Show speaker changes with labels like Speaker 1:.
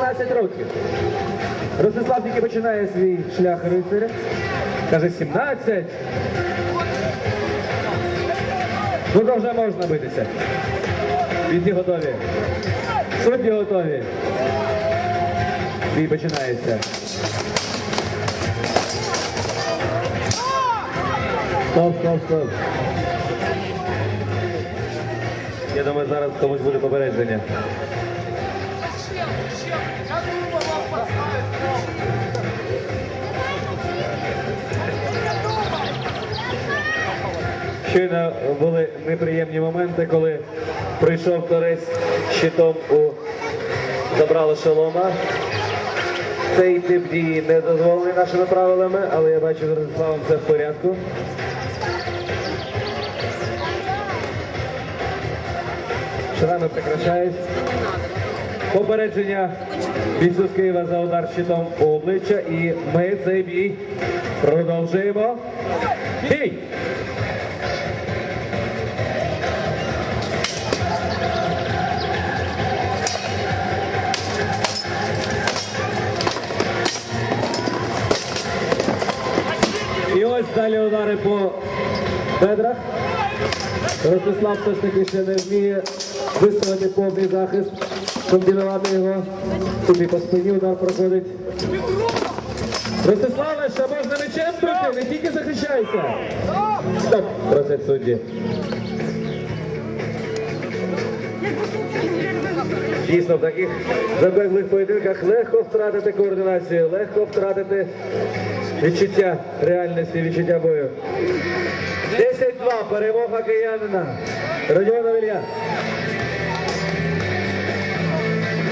Speaker 1: 16 років. Ростислав тільки починає свій шлях рицаря. Каже 17. Ну то вже можна битися. Бійці готові. Судді готові. Бій починається. Стоп, стоп, стоп. Я думаю, зараз комусь буде попередження. Щойно були неприємні моменти, коли прийшов торець щитом у забрало шолома. Цей тип дії не дозволений нашими правилами, але я бачу з Ростиславом все в порядку. Шрами прекращають. Попередження з Києва за удар щитом у обличчя. І ми цей бій продовжуємо. Бій! І ось далі удари по бедрах. Ростислав все ж таки ще не вміє виставити повний захист, комбінувати його. Тобі по спині удар проходить. Ростиславе, ще можна мечем бити, не тільки захищайся. Стоп, просить судді. Дійсно, в таких забеглих поєдинках легко втратити координацію, легко втратити відчуття реальності, відчуття бою. 10-2, перемога киянина. Родіонов Ілля.